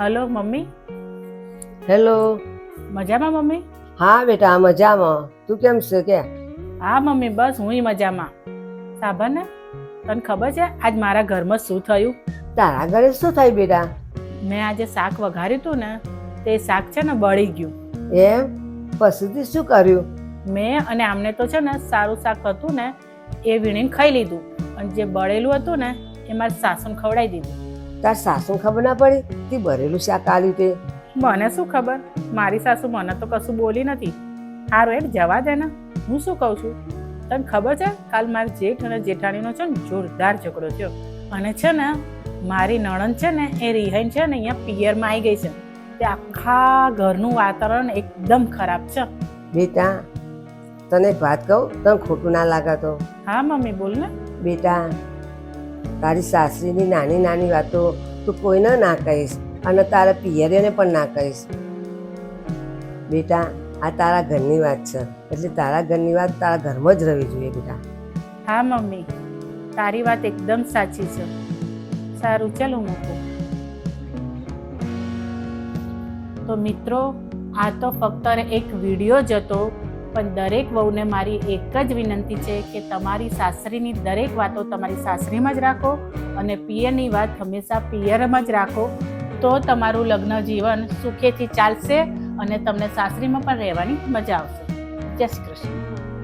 Hello mummy. Hello. મજામાં mummy? હા બેટા મજામાં. તું કેમ છે કે? હા મમ્મી બસ હું મજામાં. સાંભળ ને તને ખબર છે આજ મારા ઘરમાં શું થયું? તારા ઘરે શું થયું બેટા? મેં આજે શાક વઘાર્યું હતું ને તે શાક છે ને બળી ગયું. એમ? પછીથી શું કર્યું? મેં અને આમને તો છે ને સારું શાક હતું ને એ વીણીને ખાઈ લીધું. અને જે બળેલું હતું ને એ મારા સાસુને ખવડાવી દીધું. તાર સાસુ ખબર ના પડી? તે ભરેલું શાક આલ્યું તે. મને શું ખબર? મારી સાસુ મને તો કશું બોલી નથી. હારું એડ જવા દે ને. હું શું કહું છું? તને ખબર છે કાલ મારી જેઠ અને જેઠાણીનો છે ને જોરદાર ઝઘડો થયો. અને છે ને મારી નણંદ છે ને એ રિહાઈન છે ને અહીંયા પિયરમાં આવી ગઈ છે. તે આખા ઘરનું વાતાવરણ એકદમ ખરાબ છે. બેટા તને વાત કહું? તને ખોટું ના લાગે તો? હા મમ્મી બોલ ને. બેટા તારી સાસરીની નાની નાની વાતો તું કોઈને ના કહીશ અને તારા પિયરીને પણ ના કહીશ. બેટા, આ તારા ઘરની વાત છે. એટલે તારા ઘરની વાત તારા ઘરમાં જ રહેવી જોઈએ બેટા. હા, મમ્મી. તારી વાત એકદમ સાચી છે. સારું, ચાલો મૂકું. તો મિત્રો, આ તો ફક્ત એક વીડિયો જ હતો. પણ દરેક વહુને મારી એક જ વિનંતી છે કે તમારી સાસરીની દરેક વાતો તમારી સાસરીમાં જ રાખો અને પિયરની વાત હંમેશા પિયરમાં જ રાખો. તો તમારું લગ્ન જીવન સુખેથી ચાલશે અને તમને સાસરીમાં પણ રહેવાની મજા આવશે. જય શ્રી કૃષ્ણ.